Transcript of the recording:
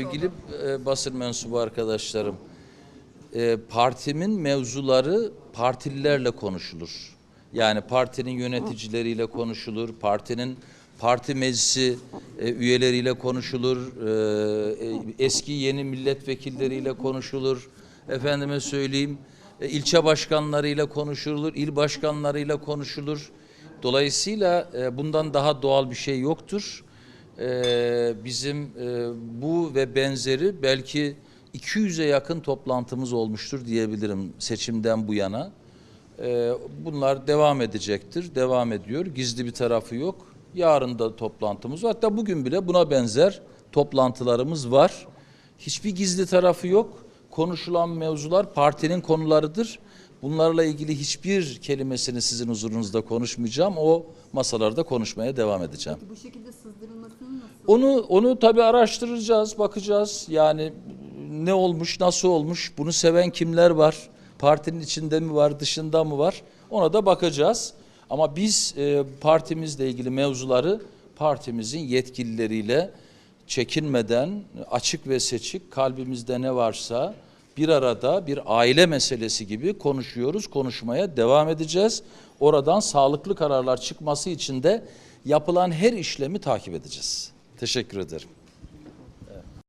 Sevgili e, basın mensubu arkadaşlarım, e, partimin mevzuları partililerle konuşulur. Yani partinin yöneticileriyle konuşulur, partinin parti meclisi e, üyeleriyle konuşulur, eski yeni milletvekilleriyle konuşulur. Efendime söyleyeyim, ilçe başkanlarıyla konuşulur, il başkanlarıyla konuşulur. Dolayısıyla bundan daha doğal bir şey yoktur. Ee, bizim e, bu ve benzeri belki 200'e yakın toplantımız olmuştur diyebilirim seçimden bu yana. Ee, bunlar devam edecektir, devam ediyor. Gizli bir tarafı yok. Yarın da toplantımız var. Hatta bugün bile buna benzer toplantılarımız var. Hiçbir gizli tarafı yok. Konuşulan mevzular partinin konularıdır. Bunlarla ilgili hiçbir kelimesini sizin huzurunuzda konuşmayacağım. O masalarda konuşmaya devam edeceğim. Bu şekilde sızdırılmasının nasıl? Onu onu tabii araştıracağız, bakacağız. Yani ne olmuş, nasıl olmuş, bunu seven kimler var? Partinin içinde mi var, dışında mı var? Ona da bakacağız. Ama biz e, partimizle ilgili mevzuları partimizin yetkilileriyle çekinmeden açık ve seçik kalbimizde ne varsa bir arada bir aile meselesi gibi konuşuyoruz, konuşmaya devam edeceğiz. Oradan sağlıklı kararlar çıkması için de yapılan her işlemi takip edeceğiz. Teşekkür ederim.